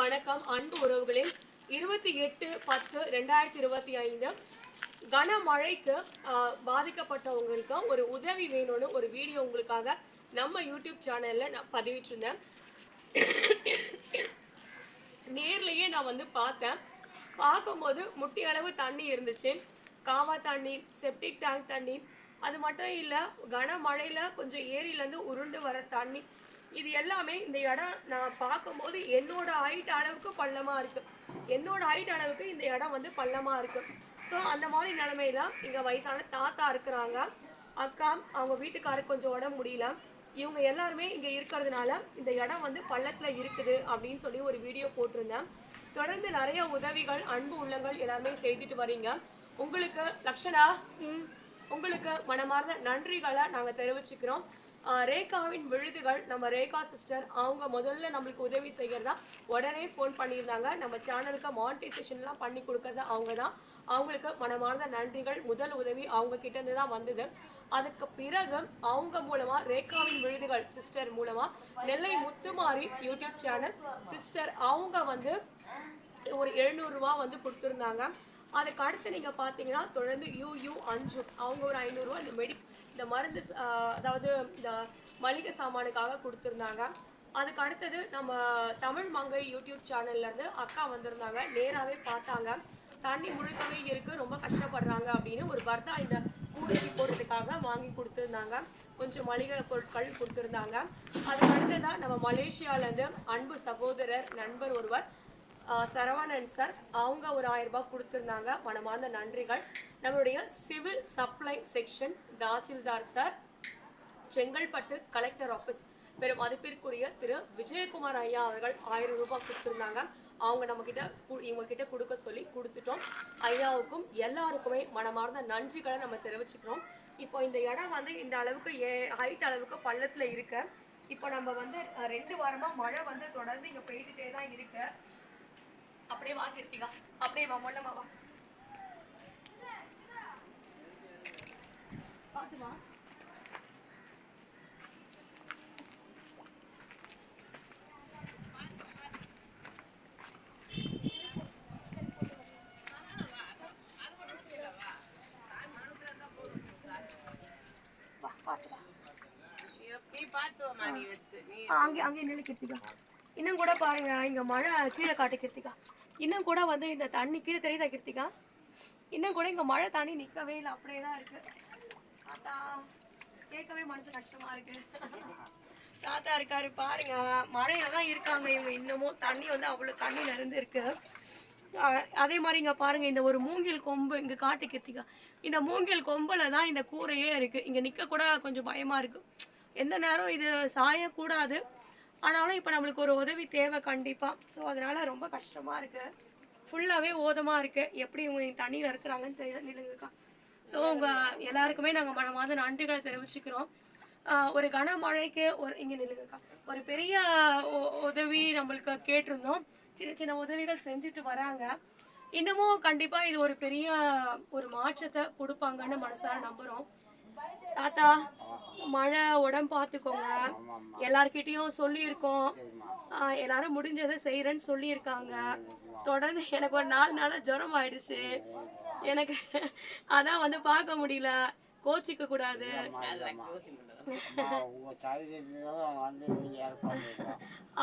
வணக்கம். அன்பு உறவுகளே இருபத்தி எட்டு பத்து ரெண்டாயிரத்தி இருபத்தி ஐந்து கனமழைக்கு பாதிக்கப்பட்டவங்களுக்கு ஒரு உதவி வேணும்னு ஒரு வீடியோ உங்களுக்காக நம்ம யூடியூப் சேனலில் நான் பதிவிட்டிருந்தேன். நேர்லேயே நான் வந்து பார்த்தேன். பார்க்கும்போது முட்டி அளவு தண்ணி இருந்துச்சு. காவா தண்ணி செப்டிக் டேங்க் தண்ணி. அது மட்டும் இல்லை கனமழையில் கொஞ்சம் ஏரியிலேருந்து உருண்டு வர தண்ணி. இது எல்லாமே இந்த இடம் நான் பார்க்கும்போது என்னோட ஹைட் அளவுக்கு பள்ளமா இருக்கு. என்னோட ஹைட் அளவுக்கு இந்த இடம் வந்து பள்ளமா இருக்கு. ஸோ அந்த மாதிரி நிலமையில இங்க வயசான தாத்தா இருக்கிறாங்க. அக்கா அவங்க வீட்டுக்காருக்கு கொஞ்சம் உடம்பு முடியல. இவங்க எல்லாருமே இங்க இருக்கிறதுனால இந்த இடம் வந்து பள்ளத்துல இருக்குது அப்படின்னு சொல்லி ஒரு வீடியோ போட்டிருந்தேன். தொடர்ந்து நிறைய உதவிகள் அன்பு உள்ளங்கள் எல்லாருமே செய்துட்டு வரீங்க. உங்களுக்கு லக்ஷனா? உங்களுக்கு மனமார்ந்த நன்றிகளை நாங்க தெரிவிச்சுக்கிறோம். ரேகாவின் விழுதுகள் நம்ம ரேகா சிஸ்டர் அவங்க முதல்ல நம்மளுக்கு உதவி செய்கிறதா உடனே ஃபோன் பண்ணியிருந்தாங்க. நம்ம சேனலுக்கு மானிட்டைசேஷன்லாம் பண்ணி கொடுக்கறது அவங்க தான் அவங்களுக்கு மனமார்ந்த நன்றிகள். முதல் உதவி அவங்க கிட்டேருந்து தான் வந்தது. அதுக்கு பிறகு அவங்க மூலமா ரேகாவின் விழுதுகள் சிஸ்டர் மூலமா Nellai Muthumari YouTube channel sister அவங்க வந்து ஒரு எழுநூறுரூவா வந்து கொடுத்துருந்தாங்க. அதுக்கு அடுத்து நீங்கள் பார்த்தீங்கன்னா தொடர்ந்து யூயூ அஞ்சு. அவங்க ஒரு ஐநூறுரூவா இந்த மெடி இந்த மருந்து அதாவது இந்த மளிகை சாமானுக்காக கொடுத்துருந்தாங்க. அதுக்கு அடுத்தது நம்ம தமிழ் மங்கை யூடியூப் சேனல்லேருந்து அக்கா வந்திருந்தாங்க. நேராகவே பார்த்தாங்க. தண்ணி முழுக்கவே இருக்குது ரொம்ப கஷ்டப்படுறாங்க அப்படின்னு ஒரு பர்தா இந்த கூடைக்கு போடுறதுக்காக வாங்கி கொடுத்துருந்தாங்க. கொஞ்சம் மளிகை பொருட்கள் கொடுத்துருந்தாங்க. அதுக்கு அடுத்ததான் நம்ம மலேசியாவிலேருந்து அன்பு சகோதரர் நண்பர் ஒருவர் சரவணன் சார் அவங்க ஒரு ஆயிரம் ரூபாய் கொடுத்துருந்தாங்க. மனமார்ந்த நன்றிகள். நம்மளுடைய civil supply section tahsildar sir Chengalpattu collector office. பெரும் மதிப்பிற்குரிய திரு விஜயகுமார் ஐயா அவர்கள் ஆயிரம் ரூபாய் கொடுத்துருந்தாங்க. அவங்க நம்ம கிட்ட கு- இவங்க கிட்ட கொடுக்க சொல்லி கொடுத்துட்டோம். ஐயாவுக்கும் எல்லாருக்குமே மனமார்ந்த நன்றிகளை நம்ம தெரிவிச்சுக்கிறோம். இப்போ இந்த இடம் வந்து இந்த அளவுக்கு ஏ ஹைட் அளவுக்கு பள்ளத்தில் இருக்கு. இப்போ நம்ம வந்து ரெண்டு வாரமாக மழை வந்து தொடர்ந்து இங்கே பெய்துட்டே தான் இருக்கு. அப்படியே வா கிருத்திகா. அப்படியே வா மொல்லமா வா. பார்த்து நீ அங்கே அங்கே நில்லு கிருத்திகா. இன்னும் கூட பாருங்க இங்க மழை கீழே காட்டு கிருத்திகா. இன்னும் கூட வந்து இந்த தண்ணி கீழே தெரியுதா கிருத்திகா? இன்னும் கூட இங்கே மழை தண்ணி நிற்கவே இல்லை அப்படியே தான் இருக்கு. தாத்தா கேட்கவே மனசு கஷ்டமா இருக்கு. தாத்தா இருக்காரு பாருங்க. மழையில தான் இருக்காங்க இவங்க இன்னமும். தண்ணி வந்து அவ்வளோ தண்ணி நிறைந்து இருக்கு அதே மாதிரி இங்கே பாருங்க இந்த ஒரு மூங்கில் கொம்பு இங்கே காட்டு கிருத்திகா. இந்த மூங்கில் கொம்பில் தான் இந்த கூரையே இருக்குது இங்கே நிக்க கூட கொஞ்சம் பயமாக இருக்கும் எந்த நேரம் இது சாயக்கூடாது. ஆனாலும் இப்போ நம்மளுக்கு ஒரு உதவி தேவை கண்டிப்பாக ஸோ அதனால் ரொம்ப கஷ்டமாக இருக்குது ஃபுல்லாகவே ஓதமாக இருக்குது எப்படி இவங்க தண்ணியில் இருக்கிறாங்கன்னு தெரியல நிலுங்கக்கா ஸோ உங்கள் எல்லாருக்குமே நாங்கள் மனமாத நன்றிகளை தெரிவிச்சுக்கிறோம். ஒரு கனமழைக்கு ஒரு இங்கே நில்லுங்கக்கா. ஒரு பெரிய உதவி நம்மளுக்கு கேட்டிருந்தோம். சின்ன சின்ன உதவிகள் செஞ்சுட்டு வராங்க. இன்னமும் கண்டிப்பாக இது ஒரு பெரிய ஒரு மாற்றத்தை கொடுப்பாங்கன்னு மனசார நம்புகிறோம் தாத்தா மழை உடம்பு பார்த்துக்கோங்க. எல்லார்கிட்டயும் சொல்லியிருக்கோம். ஆஹ் எல்லாரும் முடிஞ்சதை செய்யறேன்னு சொல்லியிருக்காங்க. தொடர்ந்து எனக்கு ஒரு நாலு நாளா ஜுரம் ஆயிடுச்சு. எனக்கு அதான் வந்து பார்க்க முடியல. கோச்சிக்க கூடாது.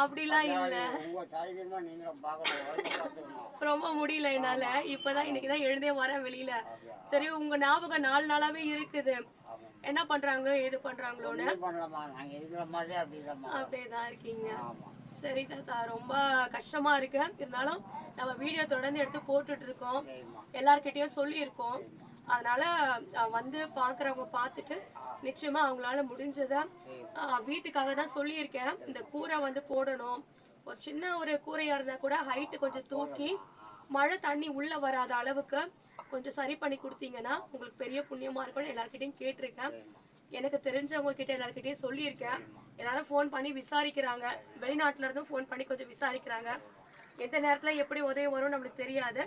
அப்படிலாம் இல்லை. ரொம்ப முடியல என்னால. இப்பதான் இன்னைக்கு தான் எழுந்தே வரேன் வெளியில. சரி உங்க ஞாபகம் நாலு நாளாவே இருக்குது. என்ன பண்றாங்களோ ஏது பண்றாங்களோன்னு. என்ன பண்ணலாமா நாங்க இருக்கிற மாதிரியே அப்படிதாம்மா. அப்படியே தான் இருக்கீங்க சரி தாத்தா ரொம்ப கஷ்டமா இருக்கு. இருந்தாலும் நம்ம வீடியோ தொடர்ந்து எடுத்து போட்டுட்டு இருக்கோம். எல்லார்கிட்டயும் சொல்லியிருக்கோம். அதனால வந்து பார்க்குறவங்க பார்த்துட்டு நிச்சயமா அவங்களால முடிஞ்சதை வீட்டுக்காக தான் சொல்லியிருக்கேன். இந்த கூரை வந்து போடணும். ஒரு சின்ன ஒரு கூரையா இருந்தா கூட ஹைட்டு கொஞ்சம் தூக்கி மழை தண்ணி உள்ள வராத அளவுக்கு கொஞ்சம் சரி பண்ணி கொடுத்தீங்கன்னா உங்களுக்கு பெரிய புண்ணியமா இருக்கும்னு எல்லாருக்கிட்டையும் கேட்டிருக்கேன். எனக்கு தெரிஞ்சவங்க கிட்ட எல்லாருக்கிட்டையும் சொல்லியிருக்கேன். எல்லாரும் ஃபோன் பண்ணி விசாரிக்கிறாங்க. வெளிநாட்டுல இருந்தும் ஃபோன் பண்ணி கொஞ்சம் விசாரிக்கிறாங்க. எந்த நேரத்துல எப்படி உதவி வரும் நம்மளுக்கு தெரியாது.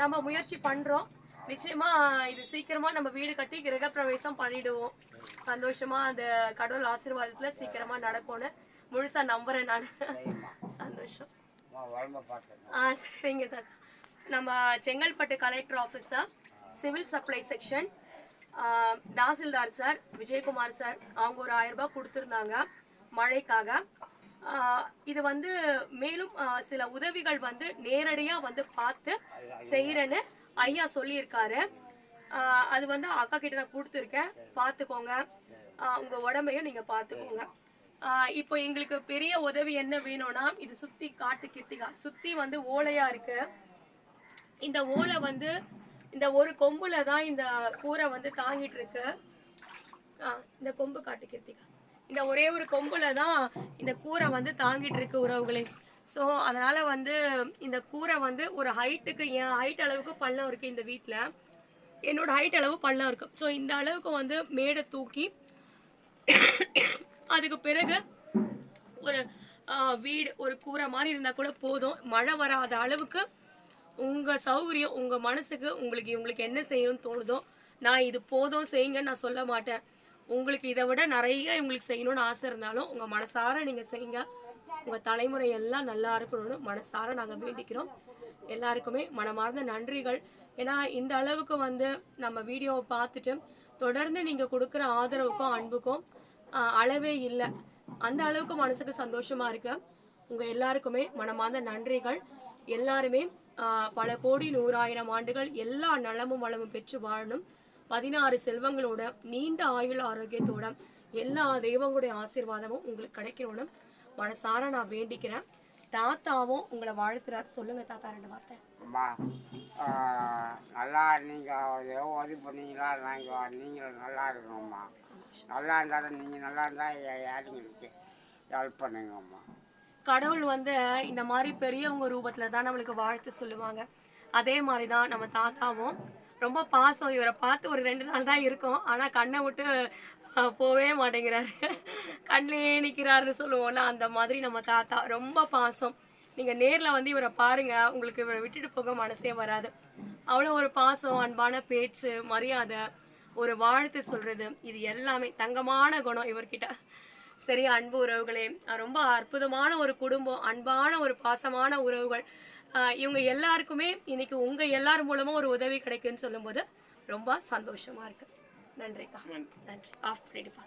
நம்ம முயற்சி பண்றோம். நிச்சயமா இது சீக்கிரமா நம்ம வீடு கட்டி கிரகப்பிரவேசம் பண்ணிடுவோம். சந்தோஷமா அந்த கடவுள் ஆசீர்வாதத்துல சீக்கிரமா நடக்கும்னு முழுசா நம்புறேன் நான். சந்தோஷம். ஆ சரிங்க தாத்தா நம்ம Chengalpattu collector officer civil supply section tahsildar sir Vijayakumar sir அவங்க ஒரு ஆயிரம் ரூபாய் கொடுத்துருந்தாங்க மழைக்காக. இது வந்து மேலும் சில உதவிகள் வந்து நேரடியாக வந்து பார்த்து செய்கிறேன்னு ஐயா சொல்லியிருக்காரு. அது வந்து அக்கா கிட்ட நான் கொடுத்துருக்கேன். பார்த்துக்கோங்க. உங்கள் உங்க உடம்பையும் நீங்க பார்த்துக்கோங்க. இப்போ எங்களுக்கு பெரிய உதவி என்ன வேணும்னா இது சுத்தி காட்டு கிருத்திகா சுத்தி வந்து ஓலையா இருக்கு. இந்த ஓலை வந்து இந்த ஒரு கொம்புல தான் இந்த கூரை வந்து தாங்கிட்டு இருக்கு. ஆ, இந்த கொம்பு காட்டு கிருத்திகா இந்த ஒரே ஒரு கொம்புல தான் இந்த கூரை வந்து தாங்கிட்டு இருக்கு உறவுகளை. ஸோ அதனால் வந்து இந்த கூரை வந்து ஒரு ஹைட்டுக்கு என் ஹைட் அளவுக்கு பள்ளம் இருக்குது இந்த வீட்டில் என்னோடய ஹைட் அளவு பள்ளம் இருக்குது ஸோ இந்த அளவுக்கு வந்து மேடை தூக்கி அதுக்கு பிறகு ஒரு வீடு ஒரு கூரை மாதிரி இருந்தால் கூட போதும். மழை வராத அளவுக்கு உங்கள் சௌகரியம் உங்கள் மனசுக்கு உங்களுக்கு உங்களுக்கு என்ன செய்யணும்னு தோணுதோ நான் இது போதும் செய்யுங்கன்னு நான் சொல்ல மாட்டேன். உங்களுக்கு இதை விட நிறைய உங்களுக்கு செய்யணும்னு ஆசை இருந்தாலும் உங்கள் மனசார நீங்கள் செய்யுங்க. உங்கள் தலைமுறை எல்லாம் நல்லா இருக்கணும்னு மனசார நாங்கள் வேண்டிக்கிறோம். எல்லாருக்குமே மனமார்ந்த நன்றிகள். ஏன்னா இந்த அளவுக்கு வந்து நம்ம வீடியோவை பார்த்துட்டு தொடர்ந்து நீங்கள் கொடுக்குற ஆதரவுக்கும் அன்புக்கும் அளவே இல்லை. அந்த அளவுக்கு மனசுக்கு சந்தோஷமா இருக்கு. உங்க எல்லாருக்குமே மனமார்ந்த நன்றிகள். எல்லாருமே பல கோடி நூறாயிரம் ஆண்டுகள் எல்லா நலமும் வளமும் பெற்று வாழணும். பதினாறு செல்வங்களோட நீண்ட ஆயுள் ஆரோக்கியத்தோட எல்லா தெய்வங்களுடைய ஆசீர்வாதமும் உங்களுக்கு கிடைக்கணும்னு மனசார நான் வேண்டிக்கிறேன். தாத்தாவும் உங்களை வாழ்த்துறார். சொல்லுங்க தாத்தா ரெண்டு வார்த்தை. அம்மா நல்லா நீங்கள் ஏதோ உதவி பண்ணீங்களா? நாங்கள் நீங்கள் நல்லா இருக்கணும்மா. நல்லா இருந்தாலும் நீங்கள் நல்லா இருந்தால் யாருங்களுக்கு ஹெல்ப் பண்ணுங்கம்மா. கடவுள் வந்து இந்த மாதிரி பெரியவங்க ரூபத்துல தான் நம்மளுக்கு வாழ்த்து சொல்லுவாங்க. அதே மாதிரி தான் நம்ம தாத்தாவும் ரொம்ப பாசம். இவரை பார்த்து ஒரு ரெண்டு நாள் தான் இருக்கும். ஆனா கண்ணை விட்டு போவே மாட்டேங்கிறாரு. கண்ணிலே நிற்கிறாருன்னு சொல்லுவோம்ல அந்த மாதிரி நம்ம தாத்தா. ரொம்ப பாசம். நீங்கள் நேரில் வந்து இவரை பாருங்கள் உங்களுக்கு இவரை விட்டுட்டு போக மனசே வராது. அவ்வளோ ஒரு பாசம் அன்பான பேச்சு மரியாதை ஒரு வாழ்த்து சொல்கிறது இது எல்லாமே தங்கமான குணம் இவர்கிட்ட. சரி அன்பு உறவுகளே ரொம்ப அற்புதமான ஒரு குடும்பம் அன்பான ஒரு பாசமான உறவுகள். இவங்க எல்லாருக்குமே இன்னைக்கு உங்கள் எல்லார் மூலமாக ஒரு உதவி கிடைக்குன்னு சொல்லும்போது ரொம்ப சந்தோஷமாக இருக்குது நன்றிக்கா. நன்றி. ஆஃப் பண்ணிடுப்பா.